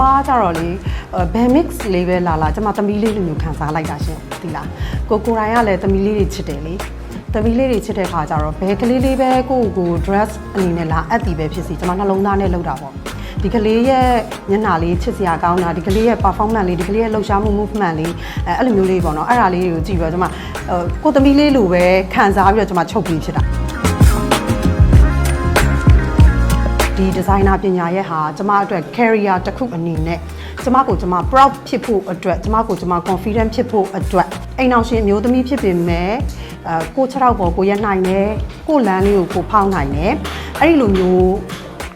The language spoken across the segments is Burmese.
မကကြတော့လေဘယ် mix လေးပဲလာလာကျမသမီးလေးလိုမျိုးခံစားလိုက်တာရှင်ဒီလားကိုကိုရိုင်းကလည်းသမီးလေးတွေချစ်တယ်လေသမီးလေးတွေချစ်တဲ့ခါကျတော့ဘယ်ကလေးလေးပဲကိုယ့်ကိုယ်ကို dress အနေနဲ့လာအပ်တီပဲဖြစ်စီကျမနှလုံးသားနဲ့လုပ်တာပေါ့ဒီကလေးရဲ့မျက်နှာလေးချစ်စရာကောင်းတာဒီကလေးရဲ့ performance လေးဒီကလေးရဲ့လှုပ်ရှားမှု movement လေးအဲအဲ့လိုမျိုးလေးပေါ့နော်အဲ့ဒါလေးတွေကိုကြည့်ပြီးတော့ကျမဟိုကိုသမီးလေးလိုပဲခံစားပြီးတော့ကျမချုပ်ပြီးဖြစ်တာ ဒီဒီဇိုင်နာပညာရဲ့ဟာကျမအတွက် career တစ်ခုအနေနဲ့ကျမကိုကျမ proud ဖြစ်ဖို့အတွက်ကျမကိုကျမ confident ဖြစ်ဖို့အတွက်အိမ်အောင်ရှင်အမျိုးသမီးဖြစ်ပေမဲ့အဲကိုခြေထောက်ပေါ်ကိုရက်နိုင်တယ်ကိုလမ်းလေးကိုကိုဖောင်းနိုင်တယ်အဲ့ဒီလိုမျိုး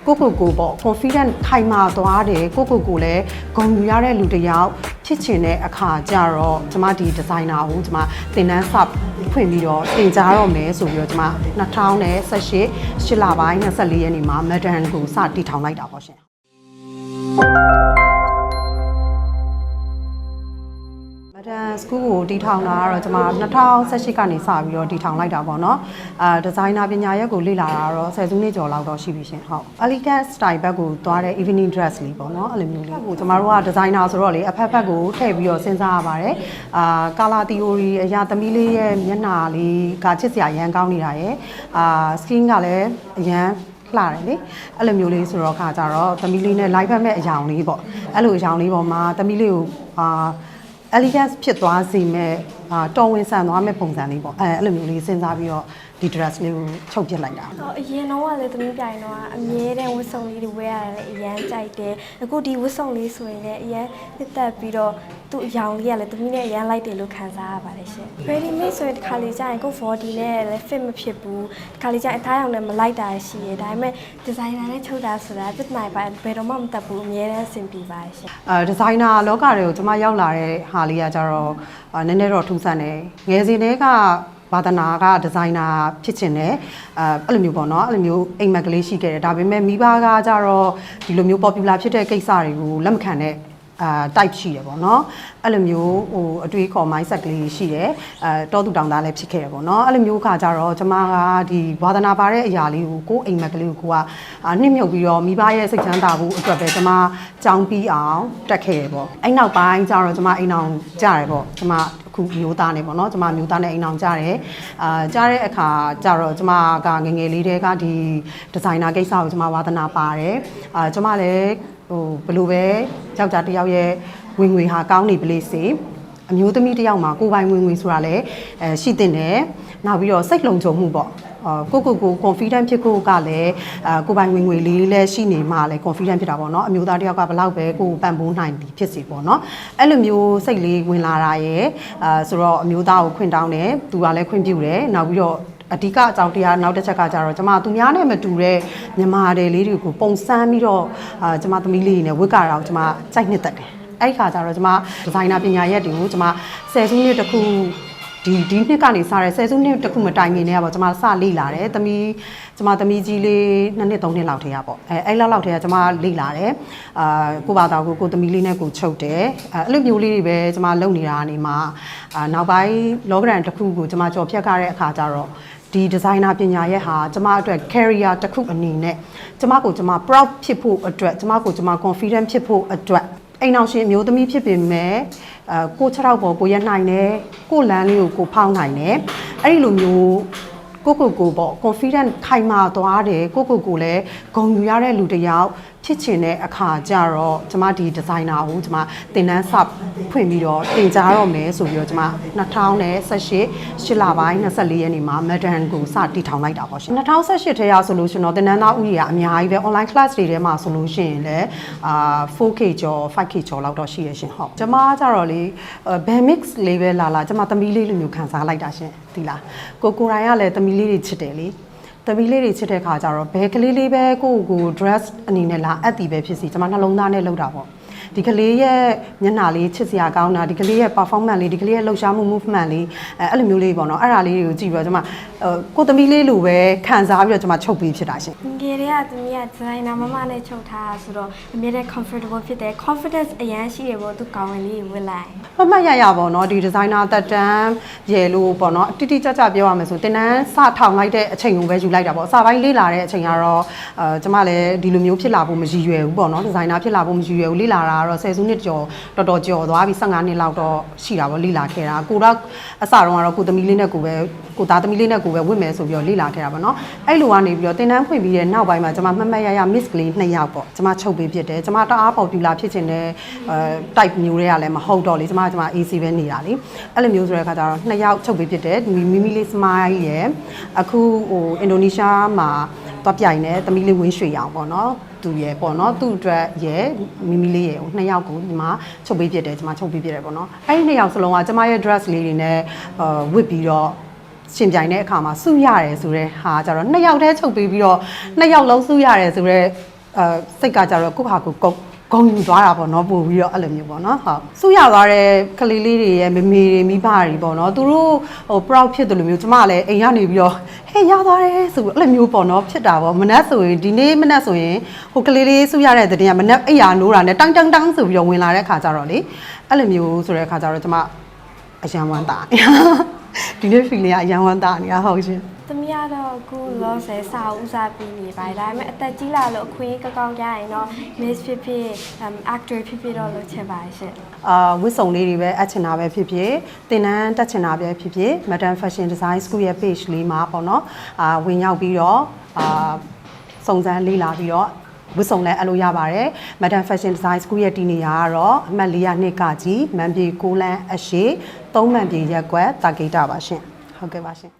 ကိုကိုကိုပေါ့ confident ခိုင်မာသွားတယ်ကိုကိုကိုလည်းဂုဏ်ယူရတဲ့လူတစ်ယောက် ဖြစ်ချင်တဲ့အခါကျတော့ကျမဒီဒီဇိုင်နာကိုကျမသင်တန်းစဖွင့်ပြီးတော့တင်ကြားတော့မယ်ဆိုပြီးတော့ကျမ2018 8လပိုင်း24ရက်နေ့မှာ Madam ကိုစတည်ထောင်လိုက်တာပေါ့ရှင် မဒန်စကူးကိုတီထောင်တာကတော့ကျွန်မ2018ကနေစပြီးတော့တီထောင်လိုက်တာပေါ့နော်အာဒီဇိုင်နာပညာရပ်ကိုလေ့လာတာတော့ဆယ်စုနှစ်ကျော်လောက်တော့ရှိပြီရှင်ဟုတ် elegant style ဘက်ကိုသွားတဲ့ evening dress လေးပေါ့နော်အဲ့လိုမျိုးလေးဟိုကျွန်တော်တို့ကဒီဇိုင်နာဆိုတော့လေအဖက်ဖက်ကိုထည့်ပြီးတော့စဉ်းစားရပါတယ်အာ color theory အရာသမီးလေးရဲ့မျက်နှာလေးကချစ်စရာရမ်းကောင်းနေတာရယ်အာ skin ကလည်းအရန်လှတယ်လေအဲ့လိုမျိုးလေးဆိုတော့ခါကြတော့သမီးလေးနဲ့ live ဖက်မဲ့အယောင်လေးပေါ့အဲ့လိုအယောင်လေးပေါ်မှာသမီးလေးကိုအာ elegance ဖြစ်သွားစေမဲ့ အာတော်ဝင်ဆန်သွားမဲ့ပုံစံလေးပေါ့အဲအဲ့လိုမျိုးလေးစဉ်းစားပြီးတော့ဒီ dress လေးကိုချုပ်ပြစ်လိုက်တာဟောအရင်တော့ကလည်းသမီးပြိုင်တော့အမြဲတမ်းဝတ်စုံလေးတွေဝယ်ရတယ်အရန်ကြိုက်တယ်အခုဒီဝတ်စုံလေးဆိုရင်လည်းအရန်နှစ်သက်ပြီးတော့သူ့အယောင်လေးကလည်းသမီးနဲ့အရန်လိုက်တယ်လို့ခံစားရပါတယ်ရှင် ready made ဆိုရင်တစ်ခါလေကြာရင်ကိုယ့် body နဲ့လည်း fit မဖြစ်ဘူးတစ်ခါလေကြာရင်အသားရောင်နဲ့မလိုက်တာရှိရဒါပေမဲ့ designer နဲ့ချုပ်တာဆိုတာပြဿနာပါဘယ်တော့မှမတက်ဘူးအမြဲတမ်းအဆင်ပြေပါတယ်ရှင်အဲဒီဇိုင်နာလောကတွေကိုကျွန်မရောက်လာတဲ့ဟာလေးကကြတော့အာနည်းနည်းတော့ထူးဆန်းတယ်ငယ်စဉ်တည်းကဘာသနာကဒီဇိုင်နာဖြစ်ချင်တယ်အဲအဲ့လိုမျိုးပေါ့နော်အဲ့လိုမျိုးအိမ်မက်ကလေးရှိခဲ့တယ်ဒါပေမဲ့မိဘကကြတော့ဒီလိုမျိုး popular ဖြစ်တဲ့ကိစ္စတွေကိုလက်မခံတဲ့အာ type ရှိတယ်ပေါ့နော်အဲ့လိုမျိုးဟိုအတွေးခေါ် mindset ကလေးရှိတယ်အဲတောသူတောင်သားလည်းဖြစ်ခဲ့တယ်ပေါ့နော်အဲ့လိုမျိုးခါကြတော့ကျမကဒီဝါသနာပါတဲ့အရာလေးကိုကိုယ်အိမ်မက်ကလေးကိုကိုကအာနှိမ့်မြုပ်ပြီးတော့မိဘရဲ့စိတ်ချမ်းသာဖို့အတွက်ပဲကျမကြောင်းပြီးအောင်တက်ခဲ့ရပေါ့အဲ့နောက်ပိုင်းကျတော့ကျမအိမ်အောင်ကြရတယ်ပေါ့ကျမအ ခုမျိုးသားနေပေါ့နော်ကျမမျိုးသားနဲ့အိမ်အောင်ကြတယ်အာကြားတဲ့အခါကျတော့ကျမကငယ်ငယ်လေးတည်းကဒီဒီဇိုင်နာကိစ္စကိုကျမဝါသနာပါတယ်အာကျမလည်းဟိုဘယ်လိုပဲယောက်ျားတစ်ယောက်ရဲ့ဝင်ငွေဟာကောင်းနေပလေစေအမျိုးသမီးတစ်ယောက်မှာကိုယ်ပိုင်ဝင်ငွေဆိုတာလည်းအဲရှိတဲ့တယ်နောက်ပြီးတော့စိတ်လုံခြုံမှုပေါ့အာ ကိုကိုကို confident ဖြစ်ဖို့ကလည်းအာကိုယ်ပိုင်ဝင်ငွေလေးလည်းရှိနေမှလည်း confident ဖြစ်တာပေါ့နော်အမျိုးသားတစ်ယောက်ကဘလောက်ပဲကိုယ်ပံ့ပိုးနိုင်သည်ဖြစ်စီပေါ့နော်အဲ့လိုမျိုးစိတ်လေးဝင်လာတာရယ်အာဆိုတော့အမျိုးသားကိုခွင့်တောင်းတယ်သူကလည်းခွင့်ပြုတယ်နောက်ပြီးတော့အဓိကအကြောင်းတရားနောက်တစ်ချက်ကကြတော့ကျမသူများနဲ့မတူတဲ့မြန်မာတယ်လေးတွေကိုပုံစမ်းပြီးတော့အာကျမသမီးလေးတွေနဲ့ဝတ်ကာတော့ကျမစိုက်နှစ်သက်တယ်အဲ့ဒီခါကျတော့ကျမဒီဇိုင်နာပညာရက်တွေကိုကျမဆယ်စုနှစ်တစ်ခု ဒီဒီနှစ်ကနေစတဲ့ဆယ်စုနှစ်တစ်ခုမတိုင်ခင်တည်းကပေါ့ကျမစလေ့လာတယ်သမီးကျမသမီးကြီးလေးနှစ်နှစ်သုံးနှစ်လောက်ထဲကပေါ့အဲအဲ့လောက်လောက်ထဲကကျမလေ့လာတယ်အာကိုဘာသာကိုကိုသမီးလေးနဲ့ကိုချုပ်တယ်အဲအဲ့လိုမျိုးလေးတွေပဲကျမလုပ်နေတာနေမှာအာနောက်ပိုင်းလောကရန်တစ်ခုကိုကျမကြော်ဖြတ်ခဲ့တဲ့အခါကျတော့ဒီဒီဇိုင်နာပညာရဲ့ဟာကျမအတွက် career တစ်ခုအနေနဲ့ကျမကိုကျမ proud ဖြစ်ဖို့အတွက်ကျမကိုကျမ confident ဖြစ်ဖို့အတွက်အိမ်အောင်ရှင်အမျိုးသမီးဖြစ်ပေမဲ့ အဲကိုခြေထောက်ပေါ်ကိုရက်နိုင်တယ်ကိုလမ်းလေးကိုကိုဖောင်းနိုင်တယ်အဲ့ဒီလိုမျိုးကိုကိုကိုပေါ့ confident ခိုင်မာသွားတယ်ကိုကိုကိုလည်းဂုဏ်ယူရတဲ့လူတစ်ယောက် ဖြစ်ချင်တဲ့အခါကျတော့ကျမဒီဒီဇိုင်နာကိုကျမသင်တန်းစဖွင့်ပြီးတော့တင်ကြားတော့မယ်ဆိုပြီးတော့ကျမ2018 8လပိုင်း24ရက်နေ့မှာ Madam ကိုစတည်ထောင်လိုက်တာပေါ့ရှင်2018ထဲရဆိုလို့ရှင်တော့သင်တန်းသားဥယျာအများကြီးပဲ online class တွေထဲမှာဆိုလို့ရှိရင်လည်းအာ 4K ကျော် 5K ကျော်လောက်တော့ရှိရရှင်ဟုတ်ကျမကကြတော့လေဘယ် mix လေးပဲလာလာကျမသမီးလေးလိုမျိုးခံစားလိုက်တာရှင်ဒီလားကိုကိုရိုင်းကလည်းသမီးလေးတွေချစ်တယ်လေ သမီးလေးတွေချစ်တဲ့ခါကျတော့ဘယ်ကလေးလေးပဲကိုယ့်ကို dress အနေနဲ့လာအပ်တီပဲဖြစ်စီကျွန်မနှလုံးသားနဲ့လုပ်တာပေါ့ ဒီကလေးရဲ့မျက်နှာလေးချစ်စရာကောင်းတာဒီကလေးရဲ့ performance လေးဒီကလေးရဲ့လှုပ်ရှားမှု movement လေးအဲအဲ့လိုမျိုးလေးပေါ့နော်အဲ့ဒါလေးတွေကိုကြည့်ပြီးတော့ကျွန်မအဲကိုသမီးလေးလိုပဲခံစားပြီးတော့ကျွန်မချုပ်ပြီးဖြစ်တာရှင်ငယ်တွေကသမီးက designer မမနဲ့ချုပ်ထားတာဆိုတော့အမြဲတမ်း comfortable ဖြစ်တယ် confidence အရန်ရှိတယ်ပေါ့သူကောင်းဝင်လေးဝတ်လိုက်မမတ်ရရပေါ့နော်ဒီဒီဇိုင်နာတက်တန်းရေလို့ပေါ့နော်တိတိကျကျပြောရမယ်ဆိုတင်တန်းစထောင်လိုက်တဲ့အချိန်ကိုပဲယူလိုက်တာပေါ့အစာပိုင်းလေ့လာတဲ့အချိန်ကတော့အဲကျမလည်းဒီလိုမျိုးဖြစ်လာဖို့မရည်ရွယ်ဘူးပေါ့နော်ဒီဇိုင်နာဖြစ်လာဖို့မရည်ရွယ်ဘူးလေ့လာတာကတော့ဆယ်စုနှစ်ကျော်တော်တော်ကျော်သွားပြီ15နှစ်လောက်တော့ရှိတာပေါ့လေ့လာခဲ့တာကိုတော့အစတော့ကတော့ကိုသမီးလေးနဲ့ကိုပဲကိုသားသမီးလေးနဲ့ကိုပဲဝင့်မယ်ဆိုပြီးတော့လေ့လာခဲ့တာပေါ့နော်အဲ့လိုကနေပြီးတော့တင်တန်းဖွင့်ပြီးတဲ့နောက်ပိုင်းမှာကျမမှတ်မှတ်ရရ miss ကလေးနှစ်ယောက်ပေါ့ကျမချုပ်ပေးဖြစ်တယ်ကျမတအား popular ဖြစ်ချင်တဲ့အဲ type မျိုးတွေကလည်းမဟုတ်တော့လေကျမကျမ AC ပဲနေတာလေအဲ့လိုမျိုးဆိုတဲ့အခါကျတော့နှစ်ယောက်ချုပ်ပေးဖြစ်တယ်မိမိမိလေး smile ရယ်အခုဟိုအင်ဒိုနီးရှားမှာသွားပြိုင်တယ်သမီးလေးဝင်းရွှေရောင်ပေါ့နော် သူရယ်ပေါ့နော်သူ့အတွက်ရယ်မိမိလေးရယ်ဟိုနှစ်ယောက်ကိုဒီမှာချုပ်ပေးဖြစ်တယ်ကျမချုပ်ပေးဖြစ်တယ်ပေါ့နော်အဲ့ဒီနှစ်ယောက်စလုံးကကျမရဲ့ dress လေးတွေနဲ့အာဝတ်ပြီးတော့ရှင်ပြိုင်တဲ့အခါမှာစုရတယ်ဆိုတော့ဟာကြတော့နှစ်ယောက်တည်းချုပ်ပေးပြီးတော့နှစ်ယောက်လုံးစုရတယ်ဆိုတော့အဲစိတ်ကကြတော့ကိုယ့်ဟာကိုယ်ကုတ် ဂုံယူသွားတာပေါ့နော်ပို့ပြီးတော့အဲ့လိုမျိုးပေါ့နော်ဟုတ်စုရသွားတဲ့ကလေးလေးတွေရဲ့မမေတွေမိဘတွေပေါ့နော်သူတို့ဟို proud ဖြစ်တယ်လို့မျိုးကျမလည်းအိမ်ကနေပြီးတော့ဟဲ့ရသွားတယ်ဆိုပြီးအဲ့လိုမျိုးပေါ့နော်ဖြစ်တာပေါ့မနက်ဆိုရင်ဒီနေ့မနက်ဆိုရင်ဟိုကလေးလေးစုရတဲ့တဲ့တင်ကမနက်အိယာနိုးတာနဲ့တန်းတန်းတန်းဆိုပြီးတော့ဝင်လာတဲ့ခါကျတော့လေအဲ့လိုမျိုးဆိုတဲ့ခါကျတော့ကျမအယံဝမ်းတာဒီနေ့ feeling ကအယံဝမ်းတာနေတာဟုတ်ရှင် သမီးကတော့အခုလောဆယ်စာဦးစားပြီးနေပါတယ်ဒါပေမဲ့အသက်ကြီးလာလို့အခွင့်အရေးကောင်းကောင်းရရင်တော့ miss ဖြစ်ဖြစ် um, actor ဖြစ်ဖြစ်တော့လုပ်ချင်ပါတယ်ရှင်အာဝတ်စုံလေးတွေပဲအပ်ချင်တာပဲဖြစ်ဖြစ်တင်တန်းတက်ချင်တာပဲဖြစ်ဖြစ် Modern Fashion Design School ရဲ့ page လေးမှာပေါ့နော်အာဝင်ရောက်ပြီးတော့အာစုံစမ်းလေ့လာပြီးတော့ဝတ်စုံလည်းအလိုရပါတယ် Modern Fashion Design School ရဲ့တည်နေရာကတော့အမှတ်၄နှစ်ကကြီးမန်ပြေ6လမ်းအရှိ3မှန်ပြေရက်ကွက်တာဂိတာပါရှင်ဟုတ်ကဲ့ပါရှင်